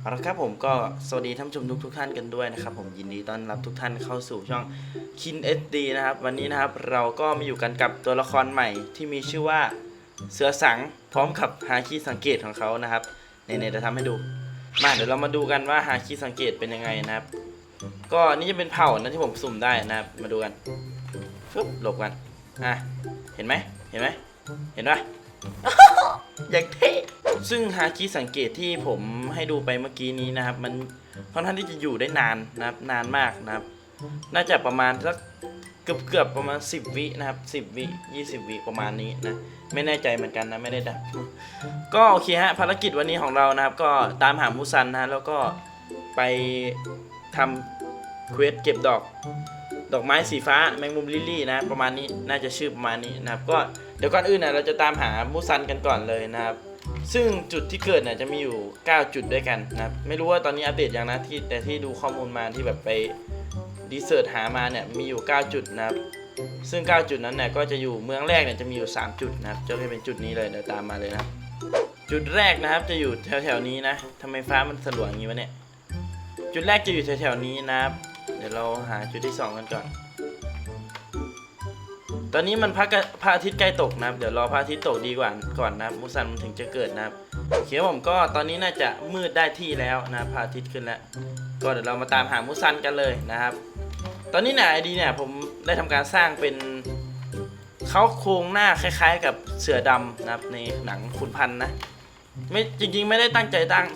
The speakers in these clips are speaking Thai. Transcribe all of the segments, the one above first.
เอาละครับผมก็สวัสดีท่านผู้ชมทุกทุกท่านกันด้วยนะครับผมยินดีต้อนรับทุกท่านเข้าสู่ช่องคินเอสดีนะครับ วันนี้นะครับเราก็มาอยู่กันกับตัวละครใหม่ที่มีชื่อว่าเสือสังพร้อมกับฮาคิสังเกตของเขานะครับเนี่ยจะทำให้ดู มาเดี๋ยวเรามาดูกันว่าฮาคิสังเกตเป็นยังไงนะครับ ก็นี่จะเป็นเผ่านะที่ผมสุ่มได้นะครับมาดูกันฟึบหลบกันอะเห็นไหมเห็นไหมเห็นปะอยากเท่ ซึ่งฮาคิสังเกตที่ผมให้ดูไปเมื่อกี้นี้นะครับ มันค่อนข้างที่จะอยู่ได้นานนะครับ นานมากนะครับ น่าจะประมาณสักเกือบเกือบประมาณ 10 วินะครับ 10 วิ 20 วิประมาณนี้นะ ไม่แน่ใจเหมือนกันนะ ไม่ได้ดับ ก็โอเคฮะภารกิจวันนี้ของเรานะครับ ก็ตามหามูซันนะฮะแล้วก็ไปทำเควสเก็บดอก ดอกไม้สีฟ้าแมงมุมลิลลี่นะ ประมาณนี้น่าจะชื่อประมาณนี้นะครับ ก็เดี๋ยวก่อนอื่นนะเราจะตามหามูซันกันก่อนเลยนะครับ ซึ่งจุดที่เกิดเนี่ยจะมีอยู่ 9 จุดด้วยกันนะครับไม่รู้ว่าตอนนี้อัปเดตยังนะที่แต่ที่ดูข้อมูลมาที่แบบไปดีเสิร์ชหามาเนี่ยมีอยู่ 9 จุดนะครับซึ่ง 9 จุดนั้นเนี่ยก็จะอยู่เมืองแรกเนี่ยจะมีอยู่ 3 จุดนะครับจะเป็นจุดนี้เลยเดี๋ยวตามมาเลยนะจุดแรกนะครับจะอยู่แถวๆนี้นะทำไมฟ้ามันสลัวอย่างนี้วะเนี่ยจุดแรกจะอยู่แถวๆนี้นะครับเดี๋ยวเราหาจุดที่ 2 กันก่อน ตอนนี้มันพระกะพระอาทิตย์ใกล้ตกนะครับ เดี๋ยวรอพระอาทิตย์ตกดีกว่าก่อนนะครับมุสันมันถึงจะเกิดนะครับโอเคครับผมก็ตอนนี้น่าจะมืดได้ที่แล้วนะพระอาทิตย์ขึ้นแล้ว ก็เดี๋ยวเรามาตามหามุสันกันเลยนะครับ ตอนนี้เนี่ยไอดีเนี่ยผมได้ทำการสร้างเป็นเขาโครงหน้าคล้ายๆ กับเสือดำนะครับในหนังขุนพันนะไม่จริงๆไม่ได้ตั้งใจตั้ง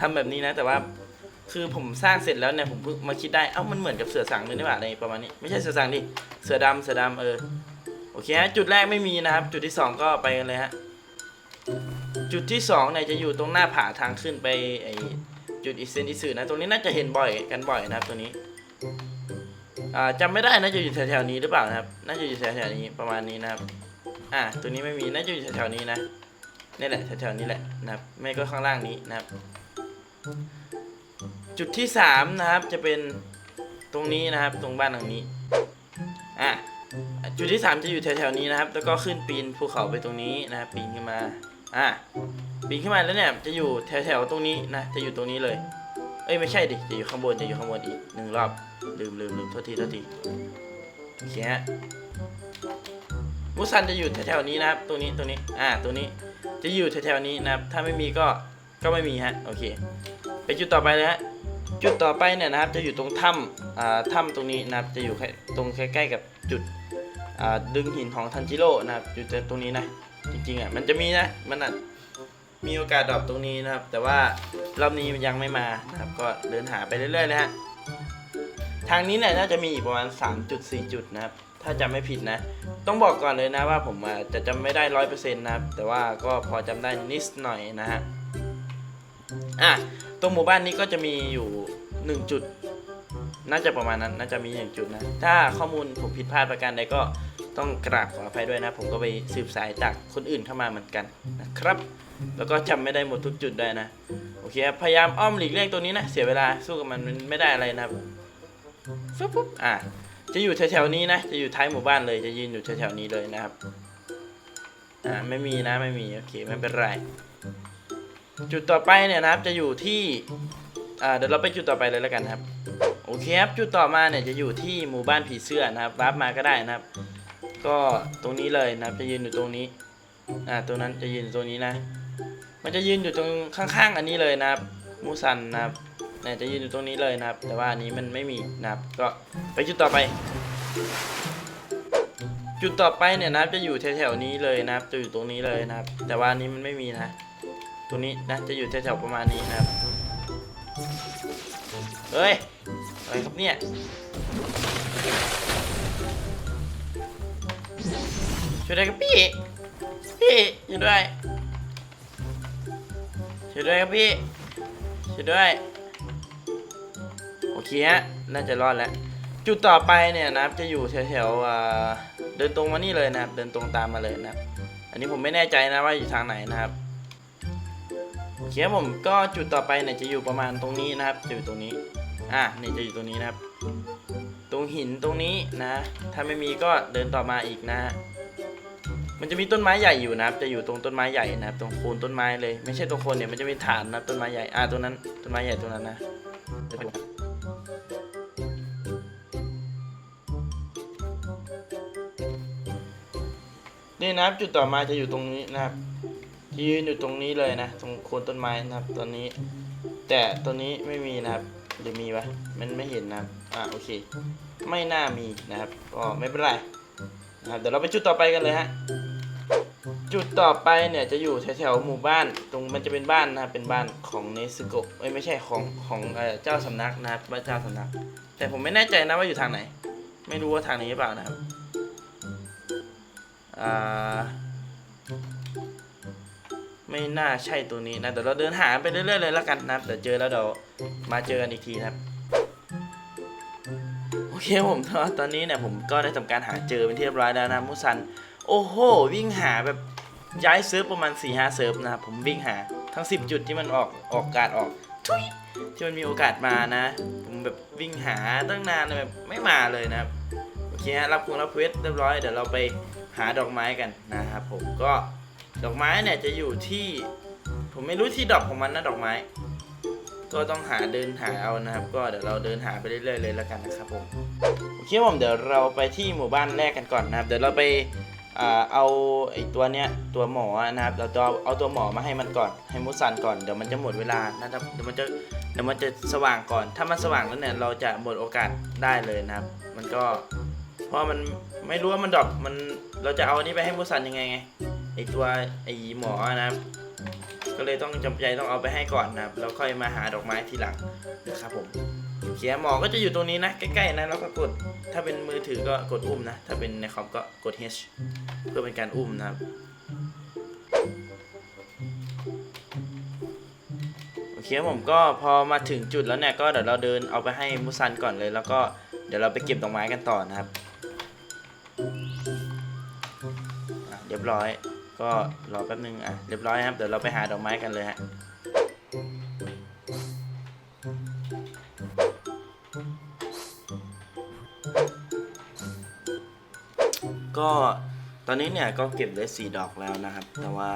ทำแบบนี้นะ แต่ว่าคือผมสร้างเสร็จแล้วเนี่ยผมเพิ่งมาคิดได้เอ้ามันเหมือนกับเสือสังเลยนี่หว่าในประมาณนี้ไม่ใช่เสือสังดิเสือดำเสือดำเออ โอเคฮะจุดแรกไม่มีนะครับ จุดที่สองก็ไปกันเลยฮะจุดที่สองเนี่ยจะอยู่ตรงหน้าผาทางขึ้นไปไอจุดอิเซนอิสึนะตรงนี้น่าจะเห็นบ่อยกันบ่อยนะครับตัวนี้อ่าจำไม่ได้นะจะอยู่แถวๆนี้หรือเปล่านะครับ น่าจะอยู่แถวๆนี้ประมาณนี้นะครับอ่าตัวนี้ไม่มีน่าจะอยู่แถวๆนี้นะนี่แหละแถวๆนี้แหละนะครับไม่ก็ข้างล่างนี้นะครับ จุดที่สามนะครับจะเป็นตรงนี้นะครับ ตรงบ้านหลังนี้อะ จุดที่สามจะอยู่แถวๆนี้นะครับ แล้วก็ขึ้นปีนภูเขาไปตรงนี้นะครับปีนขึ้นมาอะปีนขึ้นมาแล้วเนี่ยจะอยู่แถวๆตรงนี้นะจะอยู่ตรงนี้เลย เอ้ยไม่ใช่ดิจะอยู่ข้างบนจะอยู่ข้างบนอีกหนึ่งรอบลืมลืมลืมโทษทีโทษทีโอเคฮะมุสันจะอยู่แถวๆนี้นะครับ ตรงนี้ตรงนี้อ่าตรงนี้จะอยู่แถวๆนี้นะครับ ถ้าไม่มีก็ก็ไม่มีฮะโอเคไปจุดต่อไปเลยฮะจุดต่อไปเนี่ยนะครับ จะอยู่ตรงถ้ำอ่าถ้ำตรงนี้นะครับจะอยู่แค่ตรงใกล้ๆกับจุด ดึงหินของทันจิโร่นะครับอยู่ตรงนี้นะจริงๆอะมันจะมีนะมันอะมีโอกาสดรอปตรงนี้นะครับ แต่ว่ารอบนี้ยังไม่มานะครับ ก็เดินหาไปเรื่อยๆเลยฮะทางนี้เนี่ยน่าจะมีอีกประมาณ3จุด4จุดนะครับ ถ้าจำไม่ผิดนะ ต้องบอกก่อนเลยนะว่าผมจะจำไม่ได้ร้อยเปอร์เซ็นต์นะครับ แต่ว่าก็พอจำได้นิดหน่อยนะฮะอะตรงหมู่บ้านนี้ก็จะมีอยู่ 1 จุด น่าจะประมาณนั้น น่าจะมี1จุดนะ ถ้าข้อมูลผมผิดพลาดประการใดก็ต้องกราบขออภัยด้วยนะ ผมก็ไปสืบสายจากคนอื่นเข้ามาเหมือนกันนะครับ แล้วก็จำไม่ได้หมดทุกจุดได้นะ โอเคพยายามอ้อมหลีกเลี่ยงตัวนี้นะ เสียเวลาสู้กับมันไม่ได้อะไรนะครับฟึบปุ๊บอะจะอยู่แถวๆนี้นะ จะอยู่ท้ายหมู่บ้านเลย จะยืนอยู่แถวๆนี้เลยนะครับ อ่า ไม่มีนะ ไม่มี โอเค ไม่เป็นไร จุดต่อไปเนี่ยนะครับ จะอยู่ที่ อ่า เดี๋ยวเราไปจุดต่อไปเลยแล้วกันครับ เคครับจุดต่อมาเนี่ยจะอยู่ที่หมู่บ้านผีเสื้อนะครับวาร์ปมาก็ได้นะครับ ก็ตรงนี้เลยนะครับจะยืนอยู่ตรงนี้อ่าตรงนั้นจะยืนตรงนี้นะ มันจะยืนอยู่ตรงข้างๆ อันนี้เลยนะครับมูซันนะครับเนี่ยจะยืนอยู่ตรงนี้เลยนะครับ แต่ว่าอันนี้มันไม่มีนะครับ ก็ไปจุดต่อไป จุดต่อไปเนี่ยนะครับจะอยู่แถวๆนี้เลยนะครับ จะอยู่ตรงนี้เลยนะครับ แต่ว่าอันนี้มันไม่มีนะตรงนี้นะจะอยู่แถวๆประมาณนี้นะครับเฮ้ย อะไรครับเนี่ยช่วยด้วยครับพี่พี่ช่วยด้วยช่วยด้วยครับพี่ช่วยด้วยโอเคฮะน่าจะรอดแล้วจุดต่อไปเนี่ยนะครับจะอยู่แถวๆเดินตรงมานี่เลยนะครับ เดินตรงตามมาเลยนะครับ อันนี้ผมไม่แน่ใจนะว่าอยู่ทางไหนนะครับโอเคผมก็จุดต่อไปเนี่ยจะอยู่ประมาณตรงนี้นะครับจะอยู่ตรงนี้ อะนี่จะอยู่ตรงนี้นะครับ ตรงหินตรงนี้นะ ถ้าไม่มีก็เดินต่อมาอีกนะฮะมันจะมีต้นไม้ใหญ่อยู่นะครับ จะอยู่ตรงต้นไม้ใหญ่นะครับ ตรงโคนต้นไม้เลย ไม่ใช่ตรงโคนเนี่ย มันจะมีฐานนะต้นไม้ใหญ่ อ่าตรงนั้น ต้นไม้ใหญ่ตรงนั้นนะเดี๋ยวไปดูนี่นะครับ จุดต่อมาจะอยู่ตรงนี้นะครับ ยืนอยู่ตรงนี้เลยนะ ตรงโคนต้นไม้นะครับ ตอนนี้ แต่ตัวนี้ไม่มีนะครับ หรือมีวะมันไม่เห็นนะครับอ่าโอเค ไม่น่ามีนะครับก็ไม่เป็นไรนะครับเดี๋ยวเราไปจุดต่อไปกันเลยฮะจุดต่อไปเนี่ยจะอยู่แถวๆหมู่บ้าน ตรงมันจะเป็นบ้านนะเป็นบ้านของเนซึโกเอ้ยไม่ใช่ของของเจ้าสำนักนะครับบ้านเจ้าสำนัก แต่ผมไม่แน่ใจนะว่าอยู่ทางไหน ไม่รู้ว่าทางนี้หรือเปล่านะครับอ่า ไม่น่าใช่ตัวนี้นะเดี๋ยวเราเดินหาไปเรื่อยๆเลยแล้วกันนับเดี๋ยวเจอแล้วเดี๋ยวมาเจอกันอีกทีนะครับโอเคผมตอนนี้เนี่ยผมก็ได้ทำการหาเจอเป็นที่เรียบร้อยแล้วนะมุซัน โอ้โห วิ่งหาแบบย้ายเซิร์ฟประมาณ4ี่ห้าเซิร์ฟนะครับผมวิ่งหาทั้ง 10 จุดที่มันออกออกการออกทุยที่มันมีโอกาสมานะ ผมแบบวิ่งหาตั้งนานแบบไม่มาเลยนะครับโอเคฮะรับคงรับเควสเรียบร้อยเดี๋ยวเราไปหาดอกไม้กันนะครับผมก็ ดอกไม้เนี่ยจะอยู่ที่ ผมไม่รู้ที่ดอกของมันนะดอกไม้ ก็ต้องหาเดินหาเอานะครับ ก็เดี๋ยวเราเดินหาไปเรื่อยๆเลยแล้วกันนะครับผมโอเคผมเดี๋ยวเราไปที่หมู่บ้านแรกกันก่อนนะครับ เดี๋ยวเราไปเอาไอ้ตัวเนี้ยตัวหมอนะครับ เราจะเอาตัวหมอมาให้มันก่อน ให้มุสันก่อน เดี๋ยวมันจะหมดเวลานะครับ เดี๋ยวมันจะเดี๋ยวมันจะสว่างก่อน ถ้ามันสว่างแล้วเนี่ยเราจะหมดโอกาสได้เลยนะครับ มันก็ เพราะมันไม่รู้ว่ามันดรอปมันเราจะเอาอันนี้ไปให้มุสันยังไงไง ไอตัวไอหมอนะครับ ก็เลยต้องจำใจต้องเอาไปให้ก่อนนะครับแล้วค่อยมาหาดอกไม้ทีหลังนะครับผมเขียหมอก็จะอยู่ตรงนี้นะ ใกล้ๆนะแล้วก็กดถ้าเป็นมือถือก็กดอุ้มนะ ถ้าเป็นในคอมก็กด H เพื่อเป็นการอุ้มนะครับโอเคผมก็พอมาถึงจุดแล้วเนี่ยก็เดี๋ยวเราเดินเอาไปให้มุซันก่อนเลย แล้วก็เดี๋ยวเราไปเก็บดอกไม้กันต่อนะครับเรียบร้อย ก็รอแป๊บนึงอะเรียบร้อยครับ เดี๋ยวเราไปหาดอกไม้กันเลยฮะก็ตอนนี้เนี่ยก็เก็บได้สี่ดอกแล้วนะครับ แต่ว่า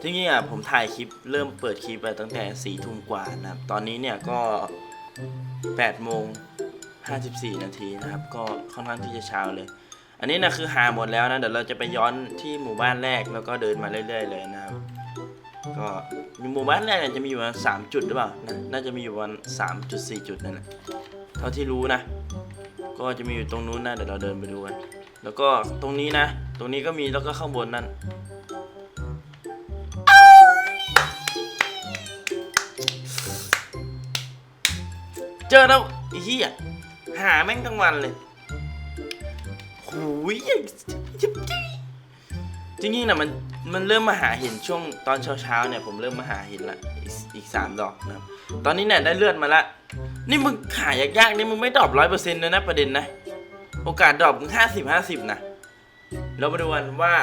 จริงๆอะผมถ่ายคลิปเริ่มเปิดคลิปไปตั้งแต่สี่ทุ่มกว่านะครับตอนนี้เนี่ยก็แปดโมงห้าสิบสี่นาทีนะครับ ก็ค่อนข้างที่จะเช้าเลย อันนี้นะคือหาหมดแล้วนะเดี๋ยวเราจะไปย้อนที่หมู่บ้านแรกแล้วก็เดินมาเรื่อย ๆ เลยนะครับก็หมู่บ้านแรกเนี่ยจะมีอยู่ประมาณสามจุดหรือเปล่านะน่าจะมีอยู่ประมาณสามจุดสี่จุดนั่นแหละเท่าที่รู้นะ ก็จะมีอยู่ตรงนู้นนะเดี๋ยวเราเดินไปดูกันแล้วก็ตรงนี้นะ ตรงนี้ก็มีแล้วก็ข้างบนนั่นเจอแล้วเหี้ยหาแม่งทั้งวันเลย หูยจริงๆนะมันมันเริ่มมาหาเห็นช่วงตอนเช้าๆเนี่ยผมเริ่มมาหาเห็นละอีกอีกสามดอกนะครับ ตอนนี้เนี่ยได้เลือดมาละ นี่มึงหายากๆนี่มึงไม่ดรอปร้อยเปอร์เซ็นต์เลยนะประเด็นนะ โอกาสดรอปมึงห้าสิบห้าสิบนะเรามาดูกันว่า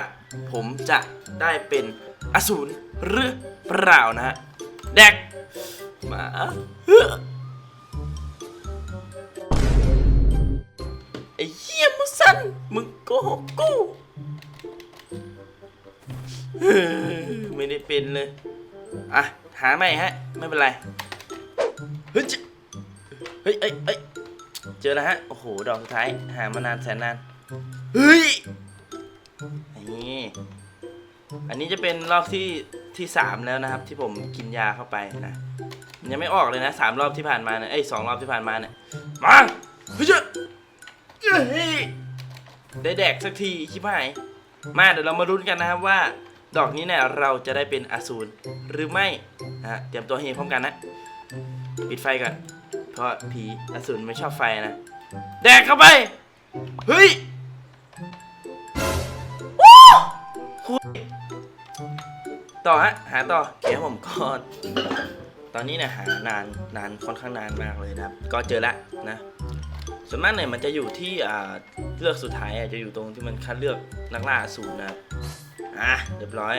ผมจะได้เป็นอสูรหรือเปล่านะฮะแดกมา ไอ้เหี้ยมุสันมึงโกหกกูฮ้อไม่ได้เป็นเลย อะ หาใหม่ฮะ ไม่เป็นไร เฮ้ย เฮ้ยเอ้ยเอ้ยเจอแล้วฮะ โอ้โห ดอกสุดท้าย หามานานแสนนาน เฮ้ย นี่ อันนี้จะเป็นรอบที่ที่สามแล้วนะครับ ที่ผมกินยาเข้าไปนะ ยังไม่ออกเลยนะสามรอบที่ผ่านมาเนี่ยเอ้สองรอบที่ผ่านมาเนี่ย มา เฮ้ยเจ้าเฮ้ย ได้แดกสักทีชิบหายมาเดี๋ยวเรามาลุ้นกันนะครับว่า ดอกนี้เนี่ยเราจะได้เป็นอสูรหรือไม่ฮะเตรียมตัวเฮพร้อมกันนะ ปิดไฟก่อน เพราะผีอสูรไม่ชอบไฟนะ แดกเข้าไป เฮ้ยว้าวคุยต่อฮะ หาต่อเดี๋ยวผมก็ตอนนี้เนี่ยหานานนานค่อนข้างนานมากเลยนะครับ ก็เจอละ ส่วนมากเนี่ยมันจะอยู่ที่เลือกสุดท้ายอะจะอยู่ตรงที่มันคัดเลือกนักล่าสูรนะครับอะเรียบร้อย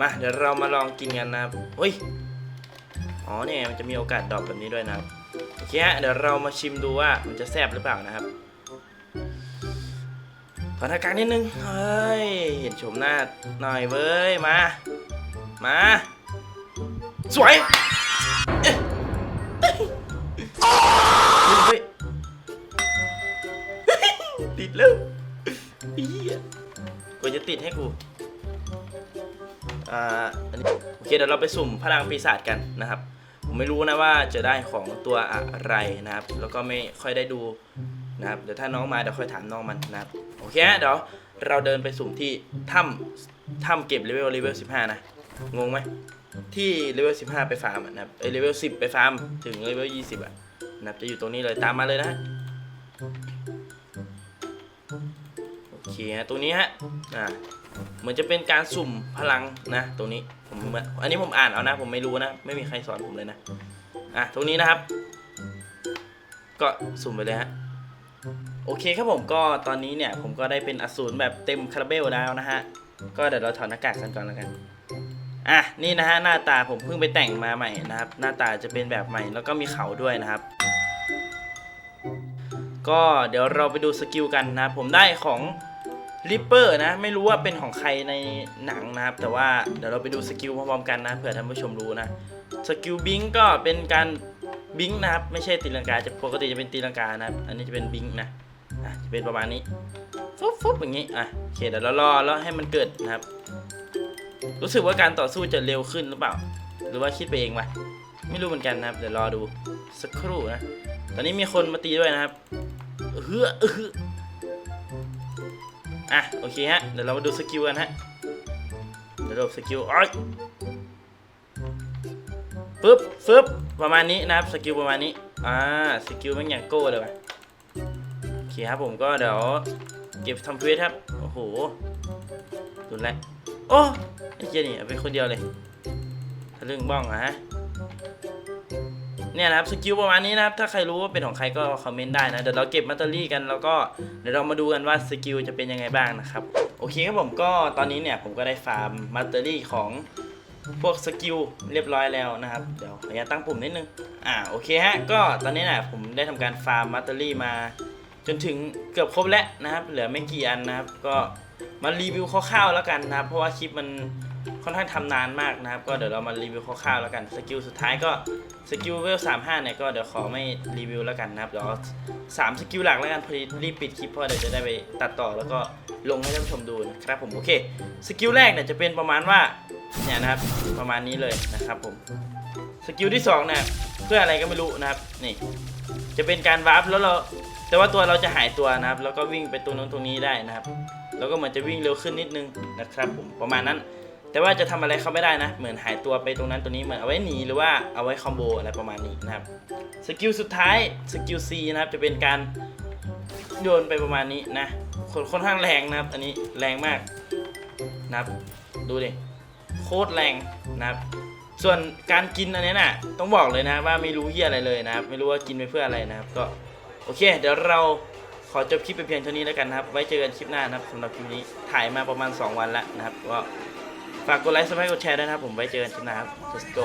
มาเดี๋ยวเรามาลองกินกันนะครับเฮ้ยอ๋อเนี่ยมันจะมีโอกาสดรอปแบบนี้ด้วยนะครับโอเคฮะเดี๋ยวเรามาชิมดูว่ามันจะแซ่บหรือเปล่านะครับขอหน้ากากนิดนึงเฮ้ยเห็นชมหน้าหน่อยเว้ยมา มาสวย ล้วเฮียกว่าจะติดให้กู อ่า อันนี้โอเคเดี๋ยวเราไปสุ่มพลังปีศาจกันนะครับ ผมไม่รู้นะว่าจะได้ของตัวอะไรนะครับ แล้วก็ไม่ค่อยได้ดูนะครับ เดี๋ยวถ้าน้องมาเดี๋ยวค่อยถามน้องมันนะครับ โอเคเดี๋ยวเราเดินไปสุ่มที่ถ้ำถ้ำเก็บเลเวลเลเวล15นะ งงไหมที่เลเวล 15 ไปฟาร์มนะครับเลเวล 10 ไปฟาร์ม ถึงเลเวล 20 อะนะครับจะอยู่ตรงนี้เลยตามมาเลยนะ ฮะตรงนี้ฮะอ่าเหมือนจะเป็นการสุ่มพลังนะตรงนี้ผมอันนี้ผมอ่านเอานะ ผมไม่รู้นะ ไม่มีใครสอนผมเลยนะอะตรงนี้นะครับ ก็สุ่มไปเลยฮะโอเคครับผมก็ตอนนี้เนี่ย ผมก็ได้เป็นอสูรแบบเต็มคาราเบลแล้วนะฮะก็เดี๋ยวเราถอดหน้ากากกันก่อนแล้วกันอะนี่นะฮะหน้าตาผมเพิ่งไปแต่งมาใหม่นะครับ หน้าตาจะเป็นแบบใหม่แล้วก็มีเขาด้วยนะครับ ก็เดี๋ยวเราไปดูสกิลกันนะผมได้ของ ริปเปอร์นะ ไม่รู้ว่าเป็นของใครในหนังนะครับ แต่ว่าเดี๋ยวเราไปดูสกิลพร้อมๆกันนะเผื่อท่านผู้ชมรู้นะสกิลบิงก็เป็นการบิงนะครับ ไม่ใช่ตีลังกาจะปกติจะเป็นตีลังกานะครับ อันนี้จะเป็นบิงนะอะจะเป็นประมาณนี้ฟุบฟุบอย่างนี้อะโอเคเดี๋ยวเรารอแล้วให้มันเกิดนะครับ รู้สึกว่าการต่อสู้จะเร็วขึ้นหรือเปล่า หรือว่าคิดไปเองวะไม่รู้เหมือนกันนะครับ เดี๋ยวรอดูสักครู่นะ ตอนนี้มีคนมาตีด้วยนะครับเฮือเออ อะโอเคฮะ เดี๋ยวเรามาดูสกิลกันฮะเดี๋ยวเราสกิลอ้อยปึ๊บฟึบประมาณนี้นะครับสกิลประมาณนี้ อ่าสกิลแม่งอย่างโก้เลยว่ะโอเคครับผมก็เดี๋ยวเก็บทำเควสครับ โอ้โหดูแลวโอ้ไอ้เจนี่เอาไปคนเดียวเลยทะลึ่งบ้องอะฮะ เนี่ยนะครับสกิลประมาณนี้นะครับถ้าใครรู้ว่าเป็นของใครก็คอมเมนต์ได้นะเดี๋ยวเราเก็บมัตเตอรี่กันแล้วก็เดี๋ยวเรามาดูกันว่าสกิลจะเป็นยังไงบ้างนะครับโอเคครับผมก็ตอนนี้เนี่ยผมก็ได้ฟาร์มมัตเตอรี่ของพวกสกิลเรียบร้อยแล้วนะครับ เดี๋ยวขออนุญาตตั้งปุ่มนิดนึง อ่าโอเคฮะ ก็ตอนนี้เนี่ยผมได้ทำการฟาร์มมัตเตอรี่มา จนถึงเกือบครบแล้วนะครับ เหลือไม่กี่อันนะครับ ก็มารีวิวคร่าวๆแล้วกันนะครับ เพราะว่าคลิปมัน ค่อนข้างทำนานมากนะครับ ก็เดี๋ยวเรามารีวิวคร่าวๆแล้วกันสกิลสุดท้ายก็สกิลเวลสามห้าเนี่ยก็เดี๋ยวขอไม่รีวิวแล้วกันนะครับเดี๋ยวเอาสามสกิลหลักแล้วกันพอดีรีบปิดคลิปเพราะเดี๋ยวจะได้ไปตัดต่อแล้วก็ลงให้ท่านผู้ชมดูนะครับผมโอเคสกิลแรกเนี่ยจะเป็นประมาณว่าเนี่ยนะครับประมาณนี้เลยนะครับผมสกิลที่สองเนี่ยเพื่ออะไรก็ไม่รู้นะครับนี่จะเป็นการวาร์ปแล้วเราแต่ว่าตัวเราจะหายตัวนะครับ แล้วก็วิ่งไปตรงนู้นตรงนี้ได้นะครับ แล้วก็เหมือนจะวิ่งเร็วขึ้นนิดนึงนะครับผมประมาณนั้น แต่ว่าจะทำอะไรเขาไม่ได้นะ เหมือนหายตัวไปตรงนั้นตรงนี้เหมือนเอาไว้หนีหรือว่าเอาไว้คอมโบอะไรประมาณนี้นะครับสกิลสุดท้ายสกิล C นะครับจะเป็นการโยนไปประมาณนี้นะค่อนค่อนข้างแรงนะครับ อันนี้แรงมากนะครับดูดิโคตรแรงนะครับส่วนการกินอันนี้น่ะต้องบอกเลยนะว่าไม่รู้เฮียอะไรเลยนะครับ ไม่รู้ว่ากินไปเพื่ออะไรนะครับ ก็โอเค เดี๋ยวเราขอจบคลิปไปเพียงเท่านี้แล้วกันนะครับ ไว้เจอกันคลิปหน้านะครับสำหรับคลิปนี้ถ่ายมาประมาณ 2 วันแล้วนะครับก็ ฝากกดไลค์สมัครกดแชร์ด้วยนะครับ ผมไว้เจอกันคลิปหน้าครับ let's go